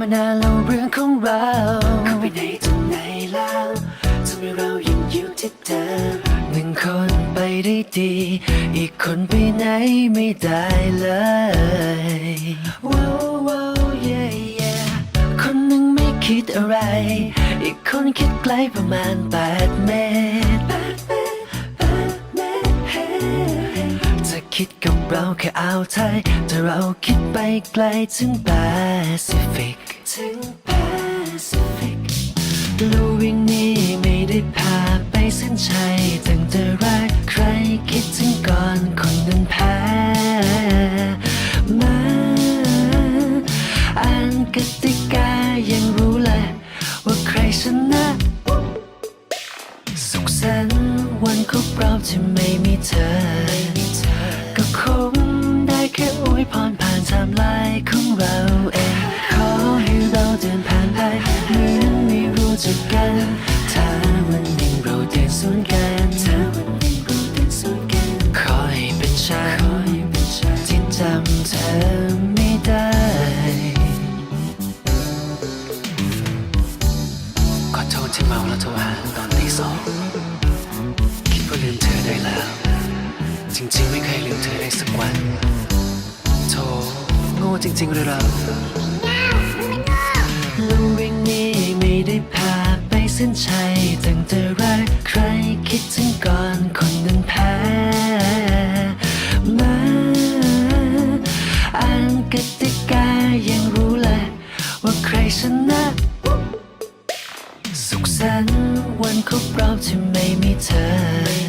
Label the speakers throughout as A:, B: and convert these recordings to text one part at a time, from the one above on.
A: มานานแล้วเรื่องของเราเข้าไปในตรงไหนแล้วทำไมเรายังอยู่ที่เดิมหนึ่งคนไปได้ดี อีกคนไปไหนไม่ได้เลยว้าวว้าวเย่เย่คนหนึ่งไม่คิดอะไร อีกคนคิดไกลประมาณแปดเมตรแปดเมตรแปดเมตรเฮ้เธอคิดก เราแค่อ่าวไทยแต่เราคิดไปไกลถึงแปซิฟิกถึงแปซิฟิกรู้วิ่งนี้ไม่ได้พาไปเส้นชัยตั้งแต่แรกใครคิดถึงก่อนคนนั้นแพ้มาอ่านกติกายังรู้เลยว่าใครชนะสุขสันต์วันครบรอบที่ไม่มีเธอ งได้แค่อวยพรผ่านไทม์ไลน์ของเราเอง ขอให้เราเดินผ่านไปเหมือนไม่รู้จักกัน ถ้าวันหนึ่งเราเดินสวนกันถ้าวันหนึ่งเราเดินสวนกันขอให้เป็นฉันที่จำเธอไม่ได้ขอโทษที่เมาแล้วโทรหาตอนตีสอง จริงๆ ไม่เคยลืมเธอเลยสักวัน โธ่โง่จริงๆหรือเราลุงวิ่งนี้ไม่ได้พาไปเส้นชัยตั้งแต่แรกใครคิดถึงก่อนคนนั้นแพ้มาอ่านกติกายังรู้แหละว่าใครชนะสุขสันต์วันครบรอบที่ไม่มีเธอ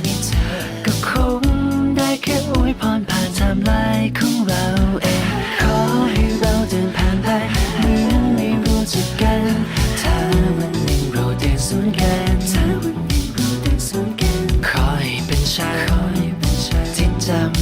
A: ยพรผ่านทม์ลน์ของเราเอง ขอให้เราเดินผ่านไปเหมือนไม่รู้จักกัน ถ้าวันหนึ่งเราเดินสวนกันถ้าวันหนึ่งเราเดินสวนกัน ขอให้เป็นชายที่จำ